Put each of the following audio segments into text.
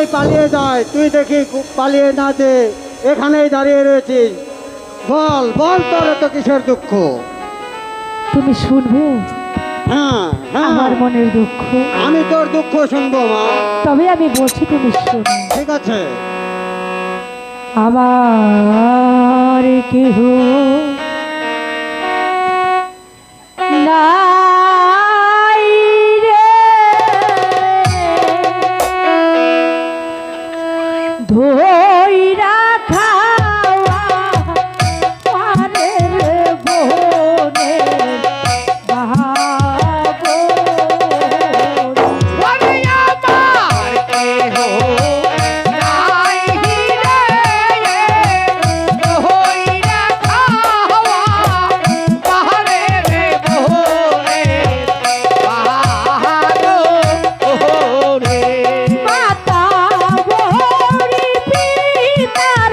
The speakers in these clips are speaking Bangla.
সবাই পালিয়ে যায়। তুই দেখি পালিয়ে না যে এখানেই দাঁড়িয়ে রয়েছিস। বল বল তোর তো কিসের দুঃখ? তুমি শুনবে? হ্যাঁ হ্যাঁ। আমার মনের দুঃখ। আমি তোর দুঃখ শুনব মা। তবে আমি বলছি তুমি শোনো ঠিক আছে। আমার কেহ Yeah.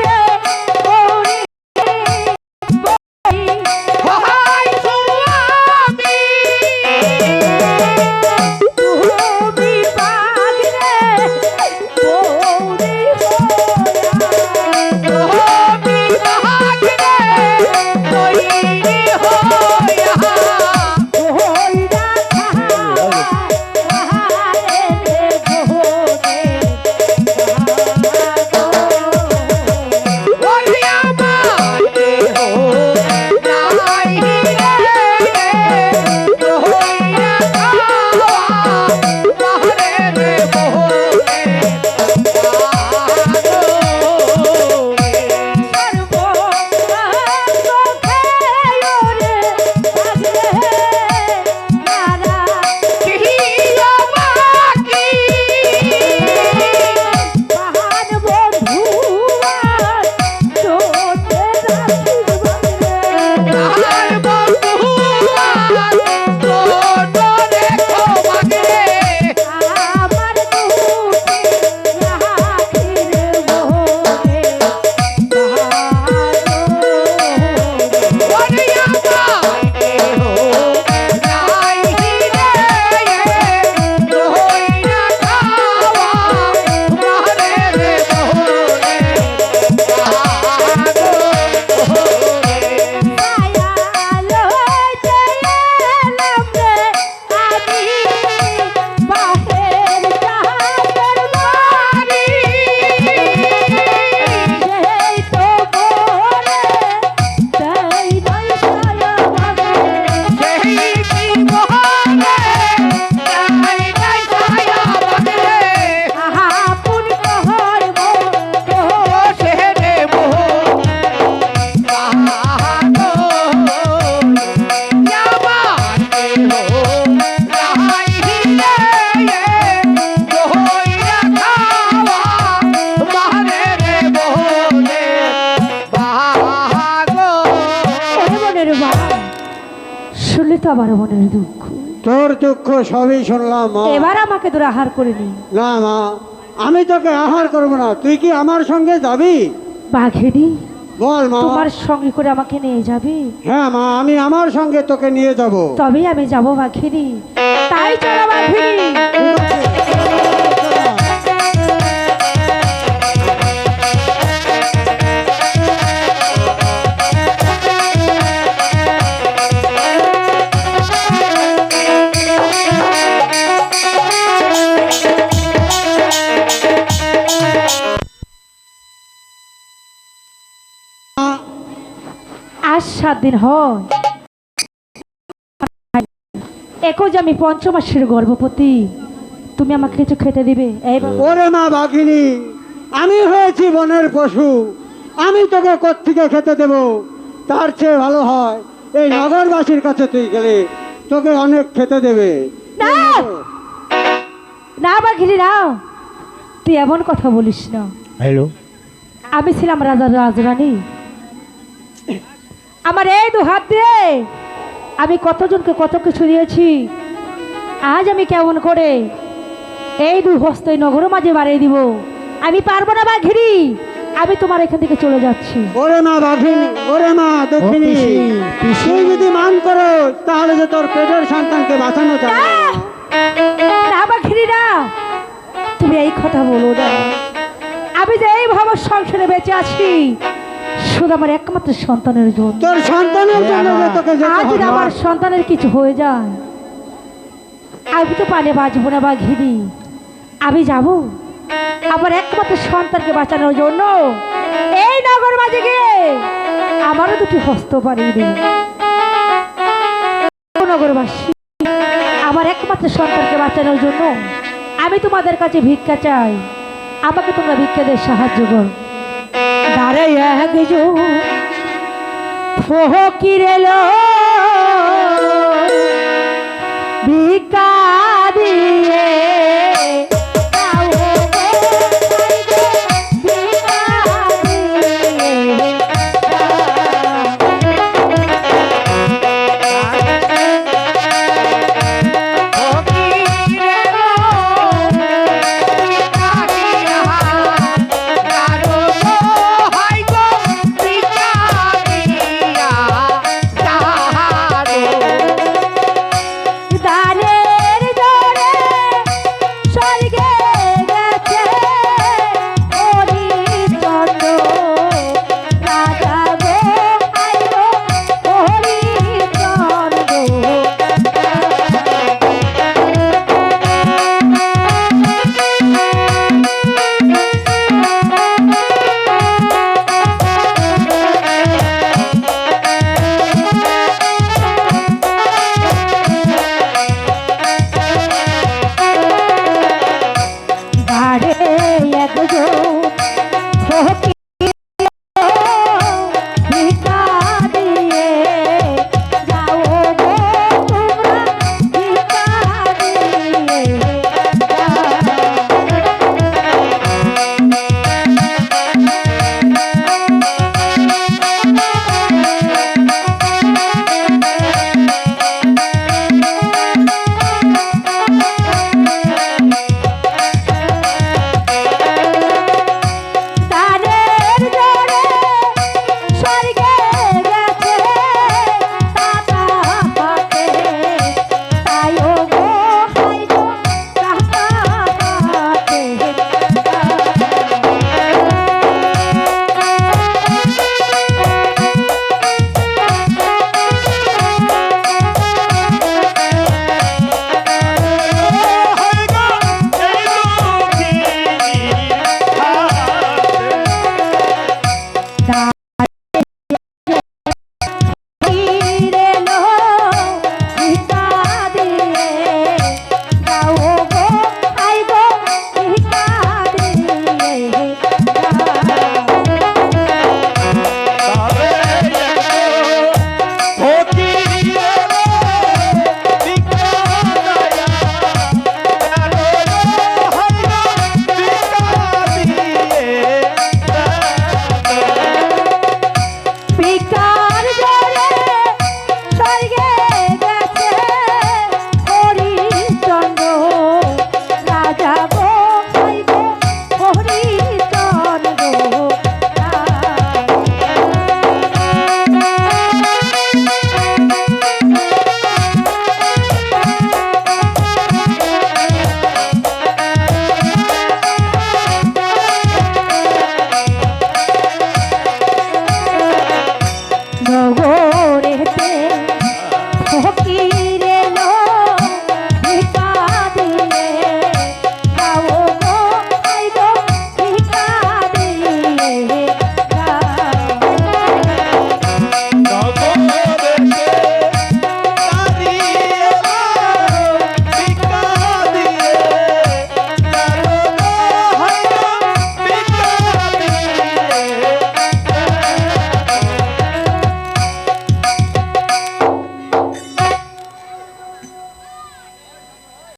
আমার মনের দুঃখ। তোর দুঃখ সবই শুনলাম মা। এবার আমাকে তোর আহার করে নি। না মা আমি তোকে আহার করব না। তুই কি আমার সঙ্গে যাবি? বাঘেরি বল মা। তোমার সঙ্গে করে আমাকে নিয়ে যাবি? হ্যাঁ মা আমি আমার সঙ্গে তোকে নিয়ে যাব। তবেই আমি যাব বাঘেরি তাই চলো আজ সাত দিন হয়। একই যে আমি পঞ্চমাসের গর্ভবতী তুমি আমাকে কিছু খেতে দিবে। ওরে মা বাঘিনী আমি হয়েছি বনের পশু আমি তোকে কোত্থেকে খেতে দেব? তার চেয়ে ভালো হয় এই নগরবাসীর কাছে তুই গেলে তোকে অনেক খেতে দেবে। না! না বাঘিরি না! তুই এমন কথা বলিস না। হ্যালো? আমি ছিলাম রাজা রাজরানী। আমার এই দু হাত দিয়ে আমি কতজনকে কত কিছু দিয়েছি? আজ আমি কেমন করে এই দু হস্ত এই নগর মাঝে বাড়িয়ে দিব? আমি পারব না বাঘিরি আমি তোমার এখান থেকে চলে যাচ্ছি। ওরে মা বাঘিনী ওরে মা দক্ষিণী। তুই যদি মান করো তাহলে যে তোর পেটের সন্তানকে বাঁচানো যাবে। না। না বাঘিরি না। তুমি এই কথা বলো না। আমি যে এইভাবে সংসারে বেঁচে আছি শুধু আমার একমাত্র সন্তানের জন্য। তোর সন্তানের জন্য যে তোকে যেতে আজ যদি হবে। আমার সন্তানের কিছু হয়ে যায় আমি তো পানে বাঁচবো না বা ঘিরি আমি যাব আমার একমাত্র সন্তানকে বাঁচানোর জন্য। এই নগর মাঝে গিয়ে আমারও দুটি হস্ত বাড়িয়ে দিন নগরবাসী আমার একমাত্র সন্তানকে বাঁচানোর জন্য আমি তোমাদের কাছে ভিক্ষা চাই। আমাকে তোমরা ভিক্ষা দিয়ে সাহায্য করো। একজন ফকির এলো। একজন कहते हो कि